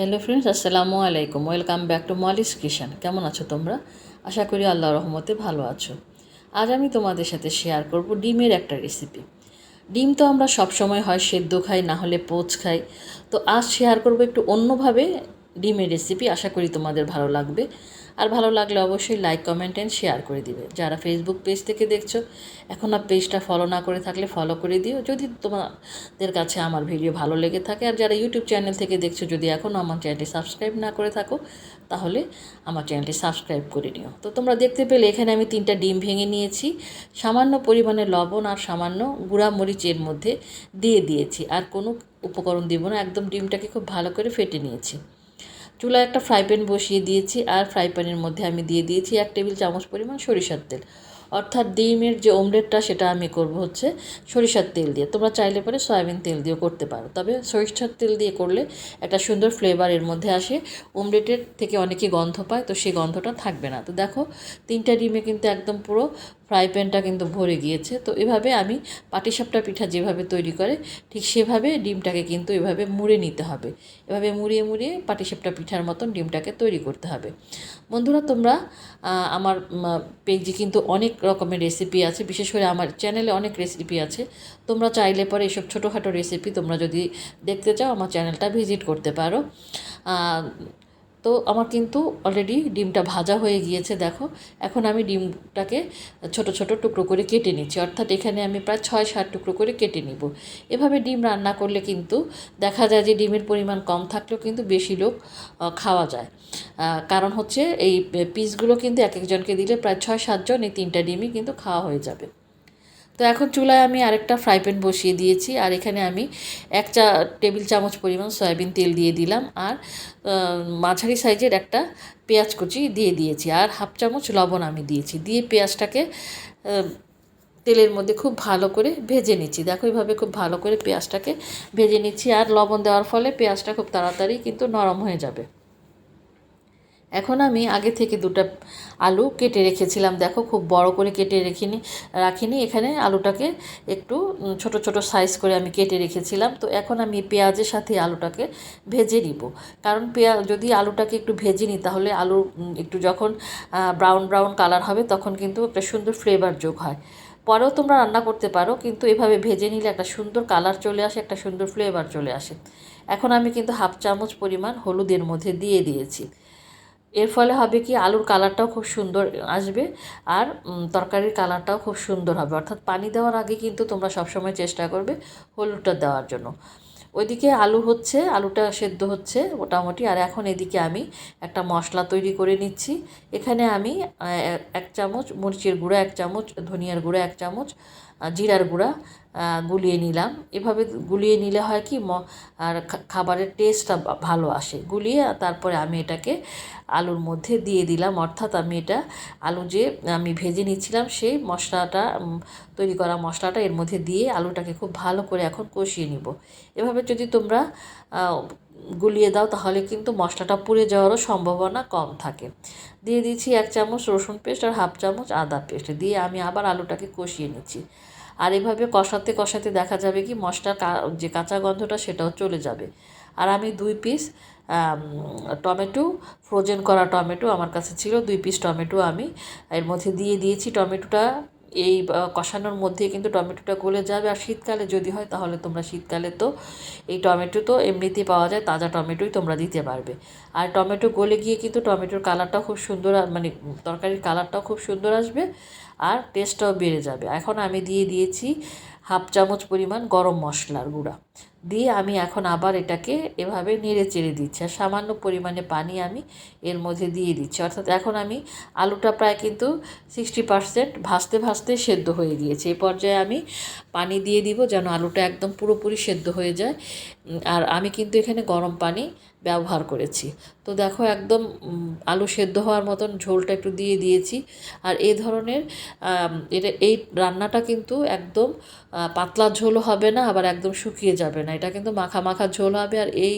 Hello friends আসসালামু আলাইকুম। Welcome back to Molly's kitchen কেমন আছো তোমরা? আশা করি আল্লাহ রহমতে ভালো আছো। আজ আমি তোমাদের সাথে শেয়ার করব ডিমের একটা রেসিপি ডিম তো আমরা সবসময় হয় সেদ্ধ খাই, না হলে পোচ খাই। তো আজ শেয়ার করব একটু অন্যভাবে ডিমের রেসিপি আশা করি তোমাদের ভালো লাগবে। আর ভালো লাগলে অবশ্যই লাইক কমেন্ট অ্যান্ড শেয়ার করে দিবে। যারা ফেসবুক পেজ থেকে দেখছ, এখন আর পেজটা ফলো না করে থাকলে ফলো করে দিও। যদি তোমাদের কাছে আমার ভিডিও ভালো লেগে থাকে, আর যারা ইউটিউব চ্যানেল থেকে দেখছ, যদি এখনও আমার চ্যানেলটি সাবস্ক্রাইব না করে থাকো, তাহলে আমার চ্যানেলটি সাবস্ক্রাইব করে নিও। তো তোমরা দেখতে পেলে, এখানে আমি তিনটা ডিম ভেঙে নিয়েছি। সামান্য পরিমাণে লবণ আর সামান্য গুঁড়া মরিচের মধ্যে দিয়ে দিয়েছি। আর কোনো উপকরণ দিব না, একদম ডিমটাকে খুব ভালো করে ফেটে নিয়েছি। চুলায় একটা ফ্রাই প্যান বসিয়ে দিয়েছি আর ফ্রাই প্যানের মধ্যে আমি দিয়ে দিয়েছি এক টেবিল চামচ পরিমাণ সরিষার তেল। অর্থাৎ ডিমের যে অমলেটটা সেটা আমি করব হচ্ছে সরিষার তেল দিয়ে। তোমরা চাইলে পরে সয়াবিন তেল দিয়েও করতে পারো। তবে সরিষার তেল দিয়ে করলে একটা সুন্দর ফ্লেভার এর মধ্যে আসে। অমলেটের থেকে অনেকে গন্ধ পায়, তো সেই গন্ধটা থাকবে না। তো দেখো, তিনটা ডিমে কিন্তু একদম পুরো ফ্রাই প্যানটা কিন্তু ভরে গিয়েছে। তো এভাবে আমি পাটিসাপটা পিঠা যেভাবে তৈরি করে, ঠিক সেভাবে ডিমটাকে কিন্তু এভাবে মুড়ে নিতে হবে। এভাবে মুড়িয়ে মুড়িয়ে পাটিসাপটা পিঠার মতন ডিমটাকে তৈরি করতে হবে। বন্ধুরা, তোমরা আমার পেজে কিন্তু অনেক রকমের রেসিপি আছে, বিশেষ করে আমার চ্যানেলে অনেক রেসিপি আছে। তোমরা চাইলে পরে এইসব ছোটোখাটো রেসিপি তোমরা যদি দেখতে চাও, আমার চ্যানেলটা ভিজিট করতে পারো। তো আমার কিন্তু অলরেডি ডিমটা ভাজা হয়ে গিয়েছে, দেখো। এখন আমি ডিমটাকে ছোট ছোট টুকরো করে কেটে নিচ্ছি, অর্থাৎ এখানে আমি প্রায় ছয় সাত টুকরো করে কেটে নিব। এভাবে ডিম রান্না করলে কিন্তু দেখা যায় যে ডিমের পরিমাণ কম থাকলেও কিন্তু বেশি লোক খাওয়া যায়। কারণ হচ্ছে এই পিসগুলো কিন্তু এক একজনকে দিলে প্রায় ছয় সাতজন এই তিনটা ডিমই কিন্তু খাওয়া হয়ে যাবে। তো এখন চুলায় আমি আরেকটা ফ্রাই প্যান বসিয়ে দিয়েছি, আর এখানে আমি এক চা টেবিল চামচ পরিমাণ সয়াবিন তেল দিয়ে দিলাম, আর মাঝারি সাইজের একটা পেঁয়াজ কুচি দিয়ে দিয়েছি, আর হাফ চামচ লবণ আমি দিয়েছি, দিয়ে পেঁয়াজটাকে তেলের মধ্যে খুব ভালো করে ভেজে নিচ্ছি। দেখো এইভাবে খুব ভালো করে পেঁয়াজটাকে ভেজে নিচ্ছি, আর লবণ দেওয়ার ফলে পেঁয়াজটা খুব তাড়াতাড়ি কিন্তু নরম হয়ে যাবে। এখন আমি আগে থেকে দুটো আলু কেটে রেখেছিলাম, দেখো খুব বড় করে কেটে রেখিনি, রাখিনি। এখানে আলুটাকে একটু ছোট ছোট সাইজ করে আমি কেটে রেখেছিলাম। তো এখন আমি পেঁয়াজের সাথে আলুটাকে ভেজে নিব। কারণ পেঁয়াজ যদি আলুটাকে একটু ভেজে নিই, তাহলে আলু একটু যখন ব্রাউন ব্রাউন কালার হবে, তখন কিন্তু একটা সুন্দর ফ্লেভার যোগ হয়। পরেও তোমরা রান্না করতে পারো, কিন্তু এভাবে ভেজে নিলে একটা সুন্দর কালার চলে আসে, একটা সুন্দর ফ্লেভার চলে আসে। এখন আমি কিন্তু হাফ চামচ পরিমাণ হলুদের মধ্যে দিয়ে দিয়েছি। এর ফলে হবে কি, আলুর কালারটাও খুব সুন্দর আসবে আর তরকারির কালারটাও খুব সুন্দর হবে। অর্থাৎ পানি দেওয়ার আগে কিন্তু তোমরা সবসময় চেষ্টা করবে হলুদটা দেওয়ার জন্য। ওইদিকে আলু হচ্ছে, আলুটা সেদ্ধ হচ্ছে মোটামুটি। আর এখন এদিকে আমি একটা মশলা তৈরি করে নিচ্ছি। এখানে আমি এক চামচ মরিচের গুঁড়া, এক চামচ ধনিয়ার গুঁড়া, এক চামচ জিরার গুঁড়া গুলিয়ে নিলাম। এভাবে গুলিয়ে নিলে হয় কি আর খাবারের টেস্টটা ভালো আসে। গুলিয়ে তারপরে আমি এটাকে আলুর মধ্যে দিয়ে দিলাম। অর্থাৎ আমি এটা আলু যে আমি ভেজে নিচ্ছিলাম, সেই মশলাটা তৈরি করা মশলাটা এর মধ্যে দিয়ে আলুটাকে খুব ভালো করে এখন কষিয়ে নিব। এভাবে যদি তোমরা গুলিয়ে দাও, তাহলে কিন্তু মশলাটা পুড়ে যাওয়ারও সম্ভাবনা কম থাকে। দিয়ে দিচ্ছি এক চামচ রসুন পেস্ট আর হাফ চামচ আদা পেস্ট। দিয়ে আমি আবার আলুটাকে কষিয়ে নিচ্ছি। আর এভাবে কষাতে কষাতে দেখা যাবে কি মশলার যে কাঁচা গন্ধটা সেটাও চলে যাবে। আর আমি দুই পিস টমেটো ফ্রোজেন করা টমেটো আমার কাছে ছিল, দুই পিস টমেটো আমি এর মধ্যে দিয়ে দিয়েছি। টমেটোটা এই কষানোর মধ্যে কিন্তু টমেটোটা গলে যাবে। আর শীতকালে যদি হয় তাহলে তোমরা শীতকালে তো এই টমেটো তো এমনিতেই পাওয়া যায়, তাজা টমেটোই তোমরা দিতে পারবে। আর টমেটো গলে গিয়ে কিন্তু টমেটোর কালারটা খুব সুন্দর মানে তরকারির কালারটাও খুব সুন্দর আসবে আর টেস্টটাও বেড়ে যাবে। এখন আমি দিয়ে দিয়েছি হাফ চামচ পরিমাণ গরম মশলার গুঁড়া। দিয়ে আমি এখন আবার এটাকে এভাবে নেড়ে চেড়ে দিচ্ছি। আর সামান্য পরিমাণে পানি আমি এর মধ্যে দিয়ে দিচ্ছি। অর্থাৎ এখন আমি আলুটা প্রায় কিন্তু সিক্সটি পারসেন্ট ভাজতে ভাজতে সেদ্ধ হয়ে গিয়েছে। এই পর্যায়ে আমি পানি দিয়ে দিব যেন আলুটা একদম পুরোপুরি সেদ্ধ হয়ে যায়। আর আমি কিন্তু এখানে গরম পানি ব্যবহার করেছি। তো দেখো একদম আলু সেদ্ধ হওয়ার মতন ঝোলটা একটু দিয়ে দিয়েছি। আর এই ধরনের এটা, এই রান্নাটা কিন্তু একদম পাতলা ঝোল হবে না, আবার একদম শুকিয়ে যাবে। যাবে না। এটা কিন্তু মাখা মাখা ঝোল হবে আর এই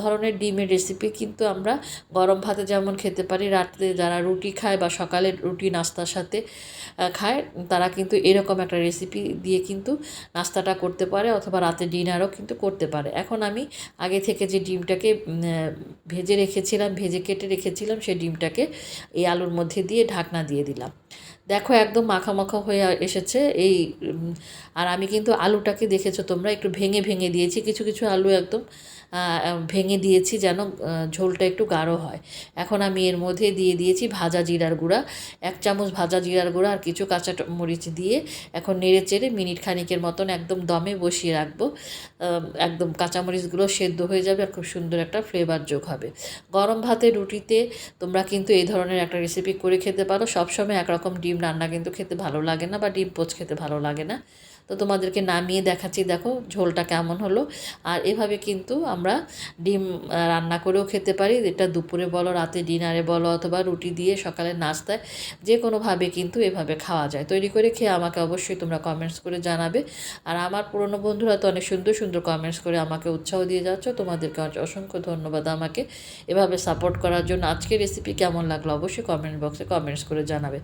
ধরনের ডিমের রেসিপি কিন্তু আমরা গরম ভাতে যেমন খেতে পারি, রাত্রে যারা রুটি খায় বা সকালে রুটি নাস্তার সাথে খায়, তারা কিন্তু এরকম একটা রেসিপি দিয়ে কিন্তু নাস্তাটা করতে পারে অথবা রাতে ডিনারও কিন্তু করতে পারে। এখন আমি আগে থেকে যে ডিমটাকে ভেজে রেখেছিলাম, ভেজে কেটে রেখেছিলাম সেই ডিমটাকে এই আলুর মধ্যে দিয়ে ঢাকনা দিয়ে দিলাম। দেখো একদম মাখা মাখা হয়ে এসেছে এই আর আমি কিন্তু আলুটাকে দেখেছ তোমরা? একটু ভেঙে ভেঙে দিয়েছি, কিছু কিছু আলু একদম ভেঙে দিয়েছি যেন ঝোলটা একটু গাঢ় হয়। এখন আমি এর মধ্যে দিয়ে দিয়েছি ভাজা জিরার গুঁড়া, এক চামচ ভাজা জিরার গুঁড়া আর কিছু কাঁচা মরিচ দিয়ে এখন নেড়ে চেড়ে মিনিট খানিকের মতন একদম দমে বসিয়ে রাখব। একদম কাঁচামরিচগুলো সেদ্ধ হয়ে যাবে আর খুব সুন্দর একটা ফ্লেভার যোগ হবে। গরম ভাতে রুটিতে তোমরা কিন্তু এই ধরনের একটা রেসিপি করে খেতে পারো। সবসময় একরকম ডিম রান্না কিন্তু খেতে ভালো লাগে না বা ডিম পোচ খেতে ভালো লাগে না। তো তোমাদেরকে নামিয়ে দেখাচ্ছি, দেখো ঝোলটা কেমন হলো। আর এভাবে কিন্তু আমরা ডিম রান্না করেও খেতে পারি। এটা দুপুরে বলো, রাতে ডিনারে বলো, অথবা রুটি দিয়ে সকালে নাস্তায় যে কোনোভাবে কিন্তু এভাবে খাওয়া যায়। তৈরি করে খেয়ে আমাকে অবশ্যই তোমরা কমেন্টস করে জানাবে। আর আমার পুরনো বন্ধুরা তো অনেক সুন্দর সুন্দর কমেন্টস করে আমাকে উৎসাহ দিয়ে যাচ্ছ। তোমাদেরকে অসংখ্য ধন্যবাদ আমাকে এভাবে সাপোর্ট করার জন্য। আজকের রেসিপি কেমন লাগল অবশ্যই কমেন্ট বক্সে কমেন্টস করে জানাবে।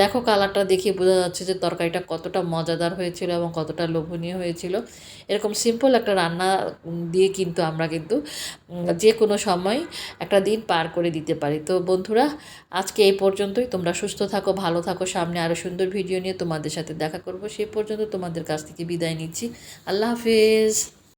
দেখো কালারটা দেখে বোঝা যাচ্ছে যে তরকারিটা কতটা মজাদার হয়েছিল এবং কতটা লোভনীয় হয়েছিল। এরকম সিম্পল একটা রান্না দিয়ে কিন্তু আমরা কিন্তু যে কোনো সময় একটা দিন পার করে দিতে পারি। তো বন্ধুরা, আজকে এই পর্যন্তই। তোমরা সুস্থ থাকো, ভালো থাকো। সামনে আরও সুন্দর ভিডিও নিয়ে তোমাদের সাথে দেখা করব। সে পর্যন্ত তোমাদের কাছ থেকে বিদায় নিচ্ছি। আল্লাহ হাফেজ।